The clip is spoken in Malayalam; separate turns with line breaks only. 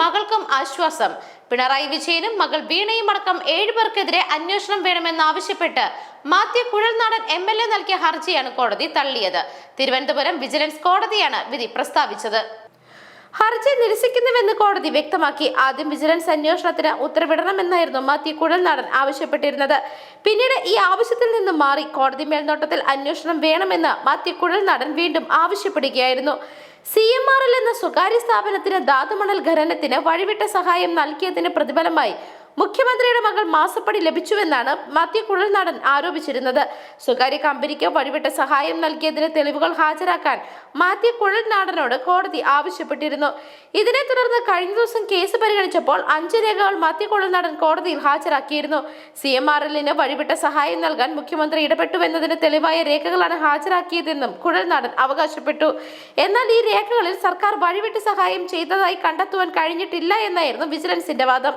മകൾക്കും ആശ്വാസം. പിണറായി വിജയനും മകൾ വീണയും അടക്കം ഏഴുപേർക്കെതിരെ അന്വേഷണം വേണമെന്നാവശ്യപ്പെട്ട് Mathew Kuzhalnadan M L A നൽകിയ ഹർജിയാണ് കോടതി തള്ളിയത്. തിരുവനന്തപുരം വിജിലൻസ് കോടതിയാണ് വിധി പ്രസ്താവിച്ചത്. ഹർജി നിരസിക്കുന്നുവെന്ന് കോടതി വ്യക്തമാക്കി. ആദ്യം വിജിലൻസ് അന്വേഷണത്തിന് ഉത്തരവിടണമെന്നായിരുന്നു മാത്യു കുഴൽനാടൻ ആവശ്യപ്പെട്ടിരുന്നത്. പിന്നീട് ഈ ആവശ്യത്തിൽ നിന്നും മാറി കോടതി മേൽനോട്ടത്തിൽ അന്വേഷണം വേണമെന്ന് മാത്യു കുഴൽനാടൻ വീണ്ടും ആവശ്യപ്പെടുകയായിരുന്നു. സി എം ആർ എൽ എന്ന സ്വകാര്യ സ്ഥാപനത്തിന് ധാതുമണൽ ഖനനത്തിന് വഴിവിട്ട സഹായം നൽകിയതിന് പ്രതിഫലമായി മുഖ്യമന്ത്രിയുടെ മകൾ മാസപ്പടി ലഭിച്ചുവെന്നാണ് മാത്യു കുഴൽനാടൻ ആരോപിച്ചിരുന്നത്. സ്വകാര്യ കമ്പനിക്ക് വഴിവിട്ട സഹായം നൽകിയതിന് തെളിവുകൾ ഹാജരാക്കാൻ മാത്യു കുഴൽനാടനോട് കോടതി ആവശ്യപ്പെട്ടിരുന്നു. ഇതിനെ തുടർന്ന് കഴിഞ്ഞ ദിവസം കേസ് പരിഗണിച്ചപ്പോൾ അഞ്ച് രേഖകൾ മാത്യു കുഴൽനാടൻ കോടതിയിൽ ഹാജരാക്കിയിരുന്നു. സി എം ആർ എല്ലിന് വഴിവിട്ട സഹായം നൽകാൻ മുഖ്യമന്ത്രി ഇടപെട്ടുവെന്നതിന് തെളിവായ രേഖകളാണ് ഹാജരാക്കിയതെന്നും കുഴൽനാടൻ അവകാശപ്പെട്ടു. എന്നാൽ ഈ രേഖകളിൽ സർക്കാർ വഴിവിട്ട് സഹായം ചെയ്തതായി കണ്ടെത്തുവാൻ കഴിഞ്ഞിട്ടില്ല എന്നായിരുന്നു വിജിലൻസിന്റെ വാദം.